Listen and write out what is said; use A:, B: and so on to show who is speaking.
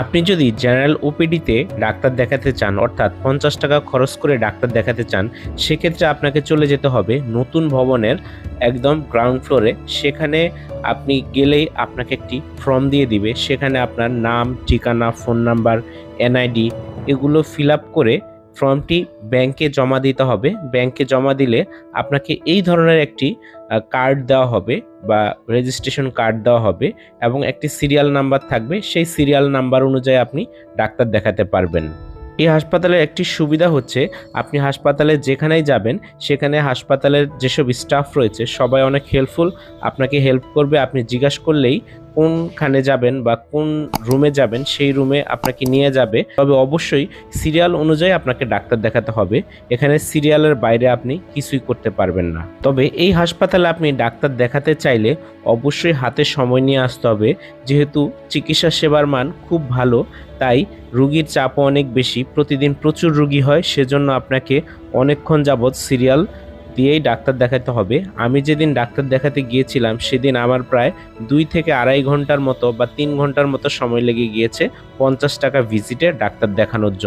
A: আপনি যদি general ওপিডিতে doctor দেখাতে চান, অর্থাৎ পঞ্চাশ টাকা খরচ করে ডাক্তার দেখাতে চান, সেক্ষেত্রে আপনাকে চলে যেতে হবে নতুন ভবনের একদম গ্রাউন্ড ফ্লোরে সেখানে আপনি গেলেই আপনাকে একটি ফর্ম দিয়ে দিবে। সেখানে আপনার নাম, ঠিকানা ফোন নাম্বার এনআইডি এগুলো ফিল আপ করে ফর্মটি ব্যাংকে জমা দিতে হবে। ব্যাংকে জমা দিলে আপনাকে এই ধরনের একটি কার্ড দেওয়া হবে বা রেজিস্ট্রেশন কার্ড দেওয়া হবে এবং একটি সিরিয়াল নাম্বার থাকবে। সেই সিরিয়াল নাম্বার অনুযায়ী আপনি ডাক্তার দেখাতে পারবেন। এই হাসপাতালের একটি সুবিধা হচ্ছে, আপনি হাসপাতালে যেখানেই যাবেন, সেখানে হাসপাতালের যেসব স্টাফ রয়েছে, সবাই অনেক হেল্পফুল আপনাকে হেল্প করবে। আপনি জিজ্ঞাসা করলেই কোনখানে যাবেন বা কোন রুমে যাবেন, সেই রুমে আপনাকে নিয়ে যাবে। তবে অবশ্যই সিরিয়াল অনুযায়ী আপনাকে ডাক্তার দেখাতে হবে। এখানে সিরিয়ালের বাইরে আপনি কিছুই করতে পারবেন না। তবে এই হাসপাতালে আপনি ডাক্তার দেখাতে চাইলে অবশ্যই হাতে সময় নিয়ে আসতে হবে। যেহেতু চিকিৎসা সেবার মান খুব ভালো, তাই রুগীর চাপও অনেক বেশি। প্রতিদিন প্রচুর রুগী হয়, সেজন্য আপনাকে অনেকক্ষণ যাবৎ সিরিয়াল দিয়েই ডাক্তার দেখাতে হবে। আমি যেদিন ডাক্তার দেখাতে গিয়েছিলাম, সেদিন আমার প্রায় দুই থেকে আড়াই ঘণ্টার মতো বা তিন ঘণ্টার মতো সময় লেগে গিয়েছে পঞ্চাশ টাকা ভিজিটে ডাক্তার দেখানোর জন্য।